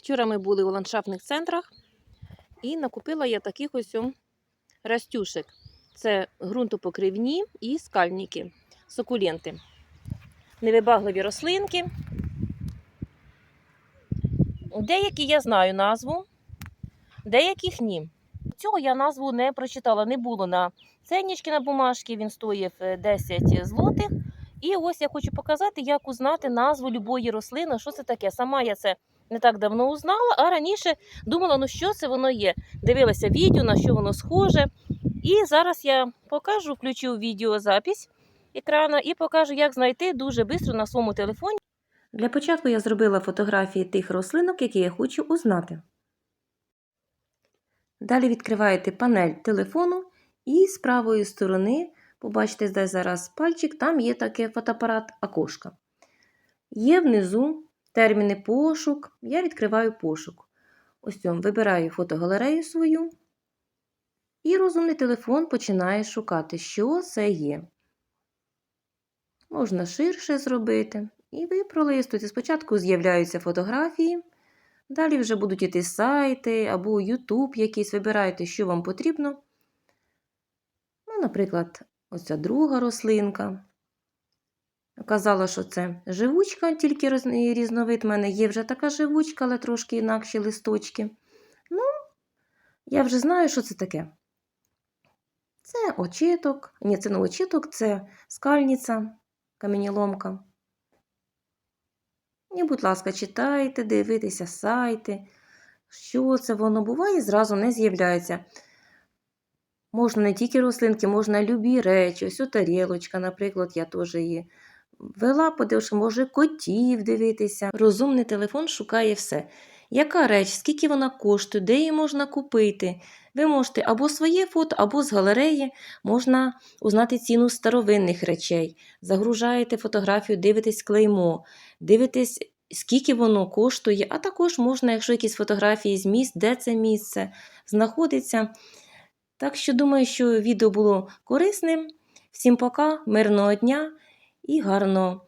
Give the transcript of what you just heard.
Вчора ми були у ландшафтних центрах і накупила я таких ось растюшек. Це ґрунтопокривні і скальники, сукуленти. Невибагливі рослинки. Деякі я знаю назву, деяких ні. Цього я назву не прочитала, не було на ценнички на бумажці, він стоїв е, 10 злотих. І ось я хочу показати, як узнати назву любої рослини, що це таке. Сама я це не так давно узнала, а раніше думала, ну що це воно є. Дивилася відео, на що воно схоже. І зараз я покажу, включу відеозапись екрана і покажу, як знайти дуже швидко на своєму телефоні. Для початку я зробила фотографії тих рослинок, які я хочу узнати. Далі відкриваєте панель телефону і з правої сторони, побачите, де зараз пальчик, там є таке фотоапарат окошко. Є внизу терміни пошук. Я відкриваю пошук. Ось цьому вибираю фотогалерею свою. І розумний телефон починає шукати, що це є. Можна ширше зробити. І ви пролистуєте. Спочатку з'являються фотографії, далі вже будуть іти сайти або YouTube якийсь. Вибираєте, що вам потрібно. Ну, наприклад, оця друга рослинка. Казала, що це живучка, тільки різновид в мене є вже така живучка, але трошки інакші листочки. Ну, я вже знаю, що це таке. Це очіток. Ні, це не очіток, це скальниця, каменіломка. І, будь ласка, читайте, дивитеся сайти. Що це воно буває, зразу не з'являється. Можна не тільки рослинки, можна любі речі. Ось о тарілочка, наприклад, я теж її вела, подививши, може котів дивитися. Розумний телефон шукає все. Яка реч, скільки вона коштує, де її можна купити? Ви можете або своє фото, або з галереї можна узнати ціну старовинних речей. Загружаєте фотографію, дивитесь клеймо, дивитесь, скільки воно коштує, а також можна, якщо якісь фотографії з місць, де це місце знаходиться. Так що думаю, що відео було корисним. Всім пока, мирного дня і гарного